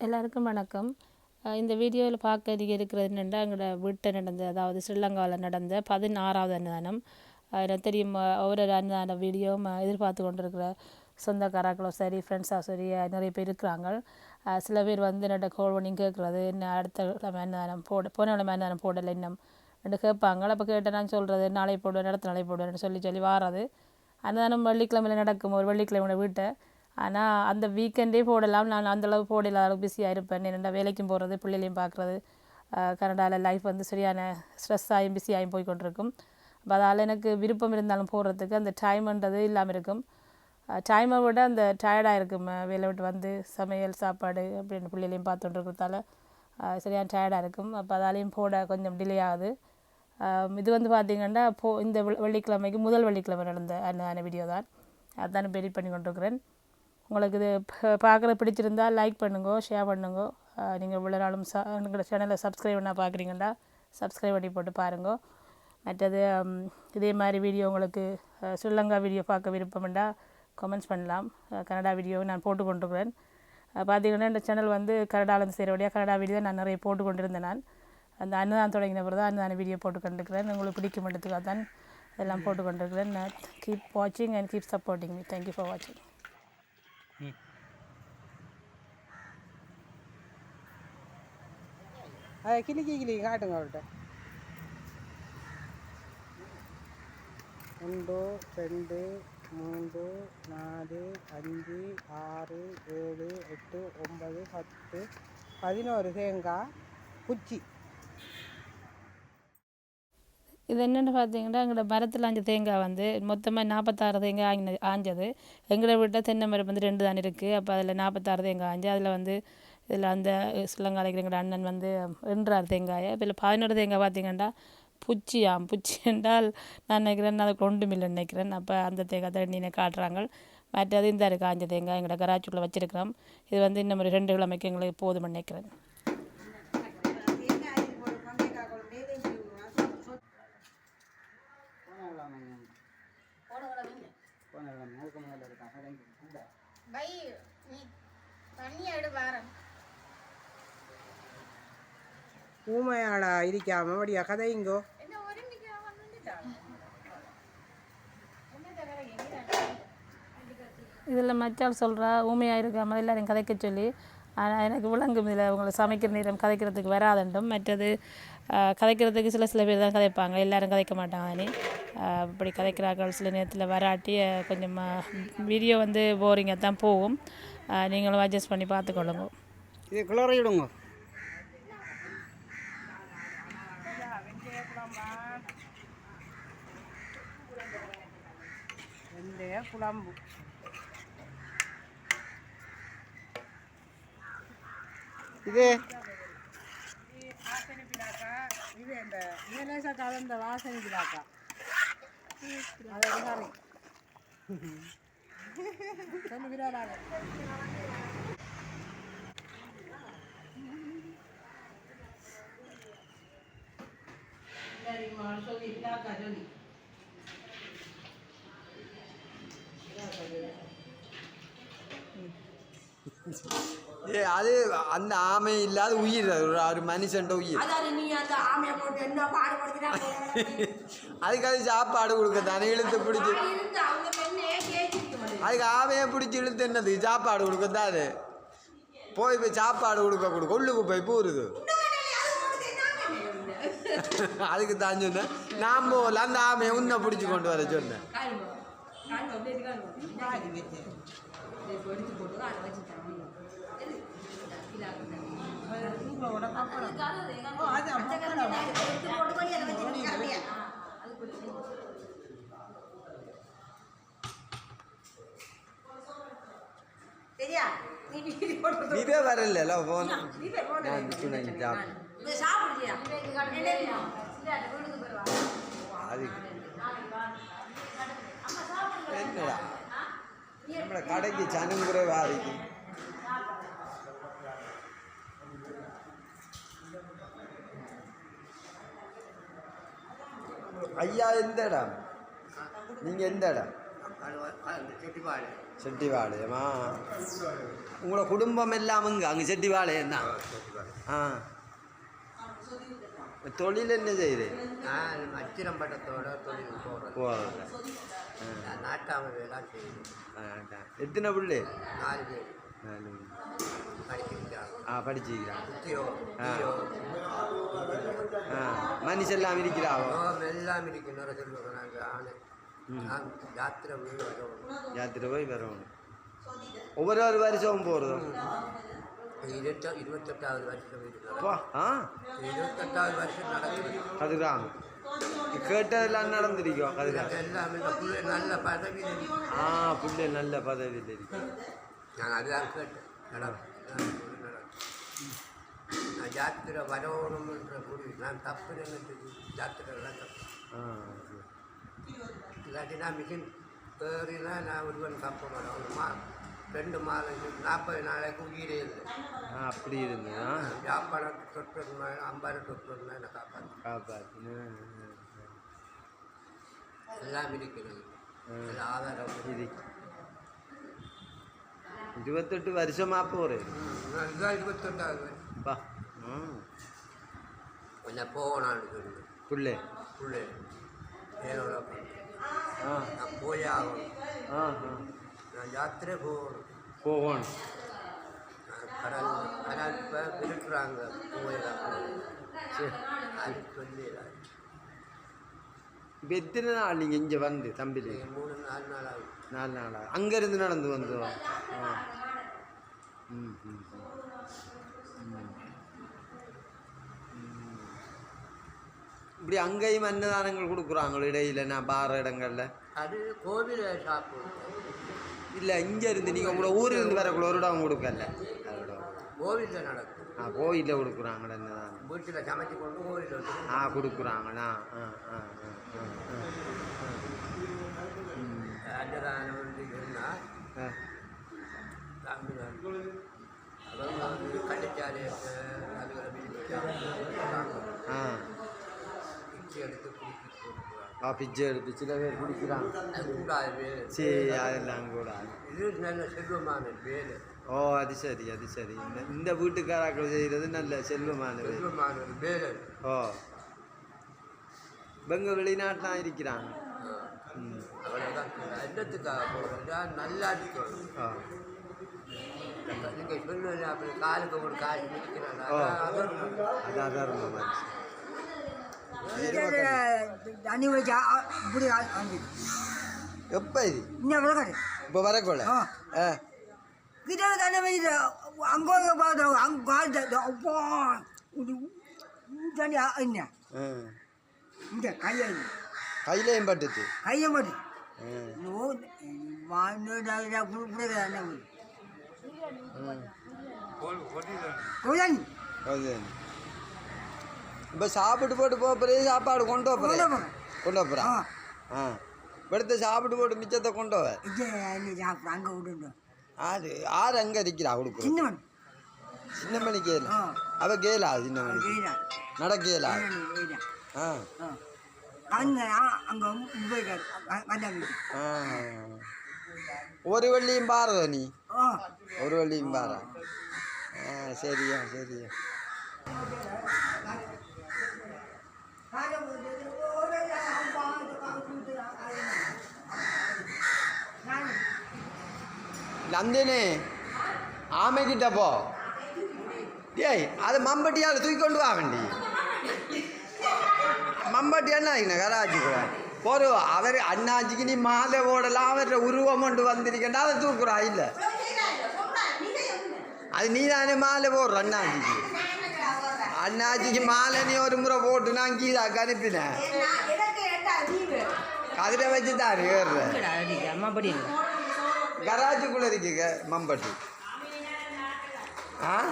எல்லாருக்கும் வணக்கம். இந்த வீடியோவில் பார்க்க இருக்கிறது என்னென்னா எங்களோட வீட்டை நடந்த அதாவது ஸ்ரீலங்காவில் நடந்த பதினாறாவது அன்னதானம். எனக்கு தெரியும் ஒரு ஒவ்வொரு அன்னதான வீடியோவும் எதிர்பார்த்து கொண்டிருக்கிற சொந்தக்காராக்களோ சரி ஃப்ரெண்ட்ஸாக சரி நிறைய பேர் இருக்கிறாங்க. சில பேர் வந்து என்னோட கோல் பண்ணி கேட்குறது என்ன அடுத்த கிழமை அன்னதானம் போட போன கிழமை அன்னதானம் போடலை இன்னும். என்று கேட்பாங்க. அப்போ கேட்டேன் நான் சொல்கிறது நாளை போடுவேன் அடுத்த நாளை போடுவேன் சொல்லி சொல்லி வாரது. அன்னதானம் வெள்ளிக்கிழமையில் நடக்கும் ஒரு வெள்ளிக்கிழமையோட வீட்டை ஆனால் அந்த வீக்கெண்டே போடலாம். நான் அந்தளவு போடல. அளவுக்கு பிஸியாக இருப்பேன் என்னென்ன வேலைக்கும் போகிறது பிள்ளைகளையும் பார்க்குறது கனடாவில் லைஃப் வந்து சரியான ஸ்ட்ரெஸ் ஆகியும் பிஸியாகியும் போய் கொண்டிருக்கும் அப்போ அதால் எனக்கு விருப்பம் இருந்தாலும் போடுறதுக்கு அந்த டைம்ன்றது இல்லாமல் இருக்கும். டைமை விட அந்த டயர்டாக இருக்கும் வேலை விட்டு வந்து சமையல் சாப்பாடு அப்படின்னு பிள்ளைகளையும் பார்த்துட்டு இருக்கிறதால சரியான டயர்டாக இருக்கும். அப்போ அதாலையும் போட கொஞ்சம் டிலே ஆகுது. இது வந்து பார்த்திங்கன்னா போ இந்த வெள்ளிக்கிழமைக்கு முதல் வெள்ளிக்கிழமை நடந்த அந்த வீடியோ தான். அதான் இப்போ எடிட் பண்ணி கொண்டிருக்கிறேன் உங்களுக்கு இது பார்க்குறது பிடிச்சிருந்தா லைக் பண்ணுங்க ஷேர் பண்ணுங்க. நீங்கள் இவ்வளோ நாளும் ச எங்களோட சேனலை சப்ஸ்கிரைப் பண்ணால் பார்க்குறீங்கன்னா சப்ஸ்கிரைப் பண்ணி போட்டு பாருங்க. மற்றது இதே மாதிரி வீடியோ உங்களுக்கு ஸ்ரீலங்கா வீடியோ பார்க்க விருப்பம்ண்டா கமெண்ட்ஸ் பண்ணலாம். அஹ், கன்னடா வீடியோ நான் போட்டு கொண்டிருக்கிறேன். பார்த்தீங்கன்னா இந்த சேனல் வந்து கன்னடாவில் செய்கிறபடியாக கன்னடா வீடியோ நான் நிறைய போட்டு கொண்டிருந்தேன் நான் அந்த அன்னதானம் தொடங்கின பிறகு தான் அன்னதான வீடியோ போட்டு கொண்டிருக்கிறேன். உங்களுக்கு பிடிக்கும் இடத்துக்காக தான் எல்லாம் போட்டு கொண்டிருக்கிறேன். நான் கீப் வாட்சிங் and keep supporting me thank you for வாட்சிங் அதை கிளிக்கி கிளிக்கி காட்டுங்க அவர்கிட்ட. ஒன்று ரெண்டு மூன்று நாலு அஞ்சு ஆறு ஏழு எட்டு ஒன்பது பத்து பதினோரு தேங்காய் குச்சி. இது என்னென்னு பார்த்தீங்கன்னா எங்களோட மரத்தில் ஆஞ்ச தேங்காய் வந்து மொத்தமாக நாற்பத்தாறு தேங்காய் ஆங்கின ஆஞ்சது. எங்களை வீட்டில் தென்னை மரம் வந்து ரெண்டு தான் இருக்குது அப்போ அதில் நாற்பத்தாறு தேங்காய் ஆஞ்சு. அதில் வந்து இதில் அந்த சிலங்காலைக்கு எங்களோட அண்ணன் வந்து ரெண்டாறு தேங்காயை. இப்போ இதில் பதினோரு தேங்காய் பார்த்தீங்கன்னா புச்சியாம் புச்சி என்றால் நான் நினைக்கிறேன் அதுக்கு ஒன்றும் இல்லைன்னு நினைக்கிறேன். அப்போ அந்த தேங்காய் தான் எண்ணெய் காட்டுறாங்க. மற்றது இந்த இருக்குது காஞ்ச தேங்காய். எங்களோட கராச்சுக்குள்ளே வச்சுருக்கிறோம். இது வந்து இன்னும் ஒரு ரெண்டு கிழமைக்கு எங்களுக்கு போதும் நினைக்கிறேன். பை நீ தண்ணியை எடு வாரேன். ஊமையாடா இருக்காம வடியா கதைங்கோ என்ன ஒரு நிமிஷம் வந்துட்டான் இதில் மச்சால் சொல்கிறா ஊமையாக இருக்காமல் எல்லாரையும் கதைக்க சொல்லி ஆனால் எனக்கு விளங்கும் இதில். அவங்களை சமைக்கிற நேரம் கதைக்கிறதுக்கு வராதண்டும். மற்றது கதைக்கிறதுக்கு சில சில பேர் தான் கதைப்பாங்க. எல்லாரும் கதைக்க மாட்டாங்க நீ இப்படி கதைக்கிறார்கள். சில நேரத்தில் வராட்டி கொஞ்சம் வீடியோ வந்து போரிங்காக தான் போகும். நீங்களும் அட்ஜஸ்ட் பண்ணி பார்த்துக்கொள்ளுங்க. இது குளறி விடுங்க வெந்தய குழம்பு. இது வாசனை பிளாக்கா இது இந்த இலேசா கலந்த வாசனை பிளாக்கா அதை கறி ஏ அது அந்த ஆமை இல்லாத உயிர் ஒரு ஒரு மனுஷன்ட உயிர். அதுக்கு அது சாப்பாடு கொடுக்க தானே இழுத்து பிடிச்சி அதுக்கு ஆமையை பிடிச்சி இழுத்து என்னது? சாப்பாடு கொடுக்க தான் அது போய் போய் சாப்பாடு கொடுக்க கொடுக்க உள்ளுக்கு போய் பூருது. அதுக்கு தான் சொன்னேன். நான் போகல அந்த ஆமையை உன்னை பிடிச்சி கொண்டு வர சொன்னேன். காணுமா சரியா நீ வீடு போட்டு இதே வரல போன நான் என்னடா கடைக்கு ஐயா எந்த இடம்? நீங்கள் எந்த இடம்? செட்டிவாளையமா. உங்களோட குடும்பம் எல்லாம் இங்க அங்கே செட்டிவாளையம் தான். ஆ. தொழில் என்ன செய்யுது? நான் அச்சிரம்பட்டத்தோட தொழில் போகிறேன் போகிறது நான் நாட்டாம வேலை செய்யுது எத்தனை பிள்ளை? நாலு பேர். ஆ படிச்சுக்கிறான் புத்தியோ ஆ. ஆ மனுஷெல்லாம் இருக்கிறாவோ எல்லாம் இருக்கு நிறைய சொல்லுவாங்க நாங்கள் ஆணு நான் யாத்திரை போய் வரோம் யாத்திரை போய் வரணும் ஒவ்வொரு ஒரு வருஷமும் போகிறதும் இருபத்த இருபத்தெட்டாவது வருஷம் இருக்கிறோம் ஆ இருபத்தெட்டாவது வருஷம் நடக்குது கதுராம் கேட்டதெல்லாம் நடந்திருக்கோம் கதுராம் எல்லாமே நல்ல பதவி ஆ புள்ளை நல்ல பதவியில் இருக்கு நான் அதுதான் கேட்டேன் நான் யாத்திரை வரணும்ன்ற முடிவு நான் தப்பு எல்லாம் தப்பு ஆ இல்லாட்டி நான் மிஷின் ஏறினா நான் ஒருவன் தப்ப மாட்டேன் ஒரு மா ரெண்டு மாதம் நாற்பது நாளைக்கு உயிரே இல்லை அப்படி இருந்ததா யாப்பாடம் தொட்டு ஐம்பது தொட்டு என்னை காப்பாற்று காப்பாத்து எல்லாம் இருக்கிறது ஆதாரம் இது வயசு. பா ம் கொஞ்சம் போகணான்னு சொல்லி புள்ளை பிள்ளை என்னோட ஆ நான் போய் ஆகணும் ஆ ஆ நான் யாத்திரை போகணும் போகணும் கடல் கடல் இப்போ விருட்டுறாங்க போயிடலாம் சரி அது சொல்லி இப்போ எத்தனை நாள் நீங்கள் இங்கே வந்து தம்பிலி? மூணு நாலு நாள் ஆகும் நாலு நாளா? அங்கேருந்து நடந்து வந்தோம் ஆ ம் ம் ம். ம். இப்படி அங்கேயும் அன்னதானங்கள் கொடுக்குறாங்களோ இடையில? நான் பார இடங்கள்ல. அது கோவில் ஷாப்பு இல்லை இங்கே இருந்து நீங்கள் உங்களோட ஊரில் இருந்து வரக்குள்ள ஒரு இடம் கொடுக்கல. கோவிலில் நடக்கும். ஆ கோயிலில் கொடுக்குறாங்களே வீட்டில் சமைச்சு கொண்டு கோவிலில் வச்சு ஆ கொடுக்குறாங்களா? ஆ ஆ. அன்னதானம் வந்து இருந்தால் அவங்க வந்து கண்டிச்சாலே அதுகளை ஆ. பிச்சை எடுத்து ஆ பிச்சை எடுத்து சில பேர் குடிக்கிறாங்க. கூடாது. சரி அதெல்லாம் கூட இது நல்ல செல்வமான வேலை ஓ அது சரி அது சரி. இந்த இந்த வீட்டுக்காராக்கள் செய்கிறது நல்ல செல்வமான வேலை. செல்வமான ஒரு வேலை ஓ இவங்க இப்படி வந்து எப்போ இது? இப்போ வரக்கொள்ள? ஆ. கிட்ட தண்ணி வச்சு அங்கே பார்த்தோம் அங்கே காலத்தை அப்போ தண்ணி என்ன. இந்த கையை கையிலையும் பட்டுச்சு கையை அது இப்போ சாப்பிட்டு போட்டு போக பிறகு சாப்பாடு கொண்டு கொண்டு போகிறேன். கொண்டு போகிறான் ஆ எடுத்து சாப்பிட்டு போட்டு மிச்சத்தை கொண்டு வர அங்கே விட்டுட்டோம் ஆறு ஆறு அங்கே இருக்கிறா கொடுக்குறோம் சின்னவன். சின்ன மணி கேளு. ஆ. அவ கேளா சின்ன மணி கேடா நடக்கலா கேடா ஆ. ஒரு வள்ளியும் பாரதோ நீ? ஒரு வள்ளியும் பாரா. ஆ சரியா சரியா. நந்தினி ஆமைக்கிட்ட போ. டேய் அது மம்பட்டியால் தூக்கி கொண்டு வா வண்டி. மம்பட்டி அண்ணாச்சிங்க கராச்சி கூட? போரு அவர் அண்ணாச்சிக்கு நீ மாலை போடலாம் அவരുടെ உருவம் கொண்டு வந்திருக்கண்டா அதை தூக்குறா இல்லை. அது நீ தானே மாலை போடுற அண்ணாச்சிக்கு? அண்ணாச்சிக்கு மாலை நீ ஒரு முறை போட்டு நான் கீழாக்கு அனுப்பினேன். அதில் வச்சு தான் ஏறுறேன் கராஜுக்குள்ளே இருக்குங்க மம்பட்டி. ஆ?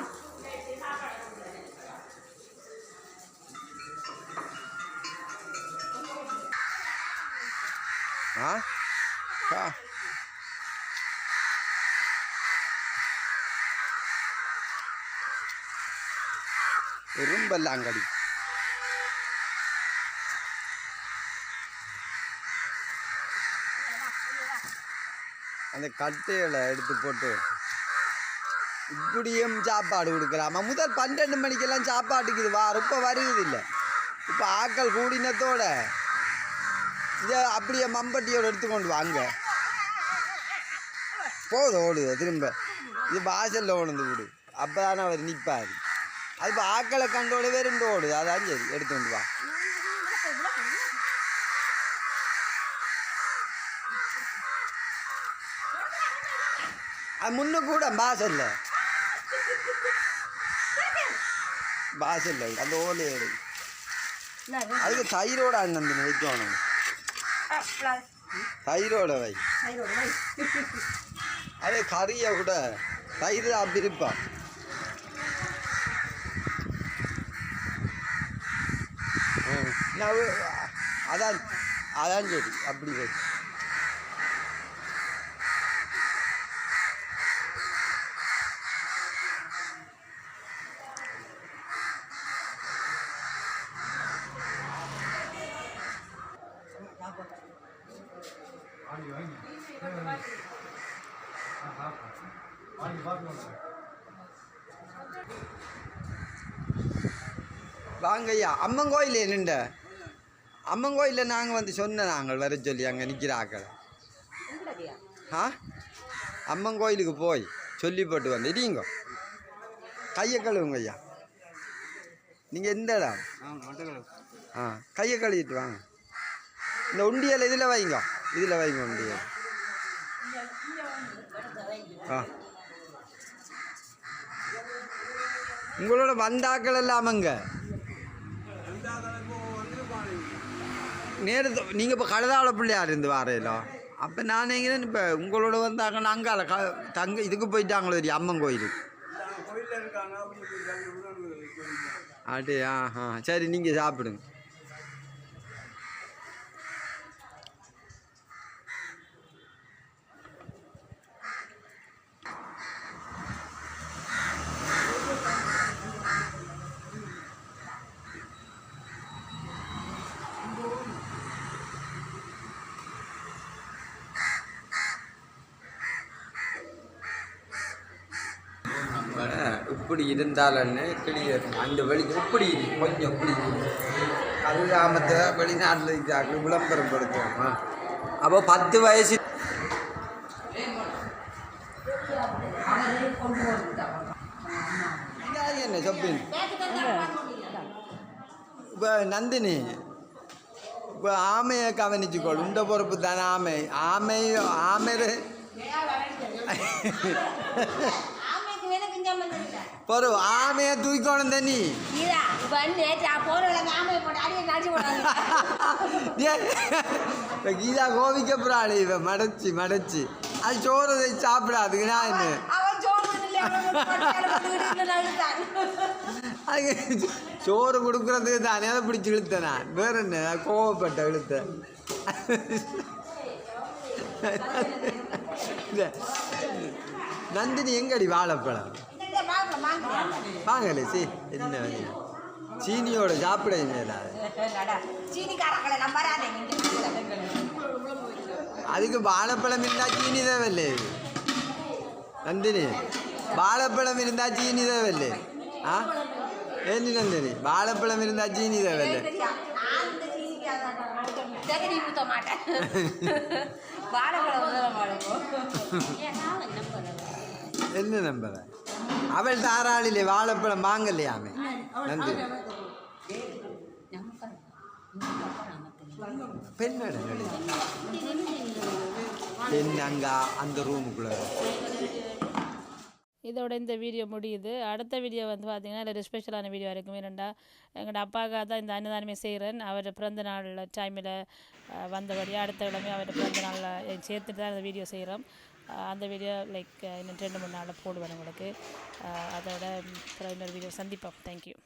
ஆ? எறும்பல்லாங்கடி அந்த கட்டையில் எடுத்து போட்டு இப்படியும் சாப்பாடு கொடுக்குறாம முதல் பன்னெண்டு மணிக்கெல்லாம் சாப்பாட்டுக்கு இது வாரம் இப்போ வருகிறது இல்லை இப்போ ஆக்கள் கூடினத்தோட இதை அப்படியே மம்பட்டியோடு எடுத்துக்கொண்டு வாங்க போதும் ஓடுது திரும்ப. இது வாசலில் ஓடுந்து விடு. அப்போ தானே அவர் நிற்பார் அது இப்போ ஆக்களை கண்டோட வெறுண்டு ஓடுது. அதான் சரி எடுத்துக்கொண்டு வா. முன்ன கூட வாசல்ல வாசல்ல அந்த ஓலையை அதுக்கு தயிரோட அண்ணன் வைக்கணும் தயிரோட வை. அது கறியை கூட தயிர். நான் ஒரு- அதான் அதான் சரி. அப்படி வை வாங்க ஐயா அம்மன் கோயில் நின்ற அம்மன் கோயிலில் நாங்கள் வந்து சொன்ன நாங்கள் வர சொல்லி அங்கே நிற்கிற ஆக்களை ஆ? அம்மன் கோயிலுக்கு போய் சொல்லி போட்டு வந்து இடிங்க கையை கழுவுங்க ஐயா நீங்கள் எந்த இடம்? ஆ கையை கழுவிட்டு வாங்க. இந்த உண்டியல் இதில் வைங்க. இதில் வைங்க உண்டியல். ஆ. உங்களோட வந்தாக்கள் எல்லாமங்க நேரத்து நீங்கள் இப்போ கழுதாவள பிள்ளையார் இருந்து வாரையிலோ அப்போ நான் எங்கே இப்போ உங்களோட வந்தாங்கன்னா அங்கால க தங்க இதுக்கு போயிட்டாங்களோ தெரியும் அம்மன் கோயிலுக்கு. அடே ஆஹா. சரி நீங்கள் சாப்பிடுங்க. இப்படி இருந்தாலன்னு? கிளியர். அந்த வெளி இப்படி கொஞ்சம் இப்படி அது கிராமத்தை வெளிநாட்டில் இருக்கிறாங்க விளம்பரம் படுத்துவோமா? அப்போ பத்து வயசு என்ன சொப்பின்? இப்போ நந்தினி இப்போ ஆமையை கவனிச்சுக்கோள். உண்ட பொறுப்பு தானே ஆமை. ஆமை ஆமையில பொறு ஆமையை தூக்கணும் தண்ணி கீதா கோவிக்க போறாள் இவன் மடைச்சி மடைச்சி. அது சோறு இல்லை அது சோறு கொடுக்குறதுக்கு தானே அதை பிடிச்சி இழுத்தேன் நான். வேற என்ன கோவப்பட்ட இழுத்தேன். நந்தினி எங்கடி வாழைப்பழம்? வாங்கல சி. என்ன வழி? சீனியோட சாப்பிட இல்லாது சீனிக்காரங்களை நம்பராதே அதுக்கு வாழைப்பழம் இருந்தால் சீனி தேவையில்லை நந்தினி வாழைப்பழம் இருந்தால் சீனி தேவையில்லை ஆ? ஏன் நந்தினி வாழைப்பழம் இருந்தால் சீனி தேவையில்லை என்ன நம்புற? அவள் தாராளிலே வாழைப்பழம் வாங்கலையாமே. நந்தினி பெண்ணோட பெண் அங்க அந்த ரூமுக்குள்ள. இதோட இந்த வீடியோ முடியுது. அடுத்த வீடியோ வந்து பார்த்தீங்கன்னா ஒரு ஸ்பெஷலான வீடியோ இருக்கும் ஏனெண்டா எங்களோட அப்பாவுக்காக தான் இந்த அன்னதானமே செய்கிறேன் அவர் பிறந்த நாள் டைமில் வந்தபடியாக அடுத்த கிழமை அவர் பிறந்த நாளில் சேர்த்துட்டு தான் இந்த வீடியோ செய்கிறோம் அந்த வீடியோ லைக் இன்னும் ரெண்டு மூணு நாளில் போடுவேன் உங்களுக்கு. அதோட இன்னொரு வீடியோ சந்திப்போம். தேங்க்யூ